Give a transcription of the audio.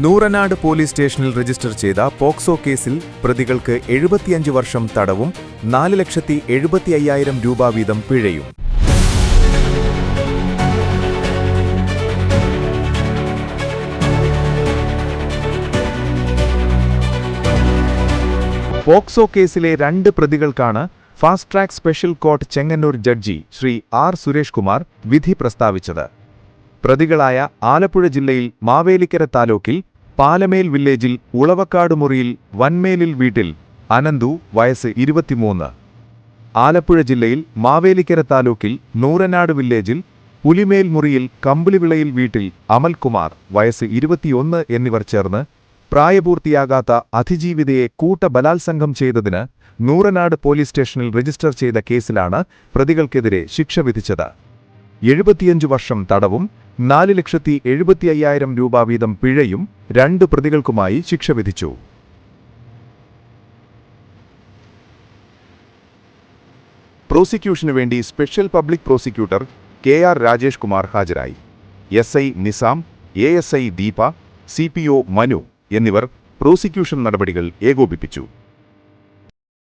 Nooranad police സ്റ്റേഷനിൽ register ചെയ്ത POCSO കേസിൽ പ്രതികൾക്ക് എഴുപത്തിയഞ്ച് വർഷം തടവും നാല് ലക്ഷത്തി എഴുപത്തി അയ്യായിരം രൂപ വീതം പിഴയും. പോക്സോ കേസിലെ രണ്ട് പ്രതികൾക്കാണ് fast track special court Chengannur judge Shri R Suresh Kumar വിധി പ്രസ്താവിച്ചത്. പ്രതികളായ ആലപ്പുഴ ജില്ലയിൽ മാവേലിക്കര താലൂക്കിൽ പാലമേൽ വില്ലേജിൽ ഉളവക്കാട് മുറിയിൽ വൻമേലിൽ വീട്ടിൽ അനന്തു വയസ്സ് ഇരുപത്തിമൂന്ന്. ആലപ്പുഴ ജില്ലയിൽ മാവേലിക്കര താലൂക്കിൽ നൂറനാട് വില്ലേജിൽ പുലിമേൽ മുറിയിൽ കമ്പിളിവിളയിൽ വീട്ടിൽ അമൽകുമാർ വയസ്സ് ഇരുപത്തിയൊന്ന് എന്നിവർ ചേർന്ന് പ്രായപൂർത്തിയാകാത്ത അതിജീവിതയെ കൂട്ട ബലാത്സംഗം ചെയ്തതിന് നൂറനാട് പോലീസ് സ്റ്റേഷനിൽ രജിസ്റ്റർ ചെയ്ത കേസിലാണ് പ്രതികൾക്കെതിരെ ശിക്ഷ വിധിച്ചത്. എഴുപത്തിയഞ്ചു വർഷം തടവും നാല് ലക്ഷത്തി എഴുപത്തി അയ്യായിരം രൂപ വീതം പിഴയും രണ്ട് പ്രതികൾക്കുമായി ശിക്ഷ വിധിച്ചു. പ്രോസിക്യൂഷനു വേണ്ടി special public prosecutor K R Rajesh Kumar ഹാജരായി. S I Nizam A S I Deepa C P O Manu എന്നിവർ പ്രോസിക്യൂഷൻ നടപടികൾ ഏകോപിപ്പിച്ചു.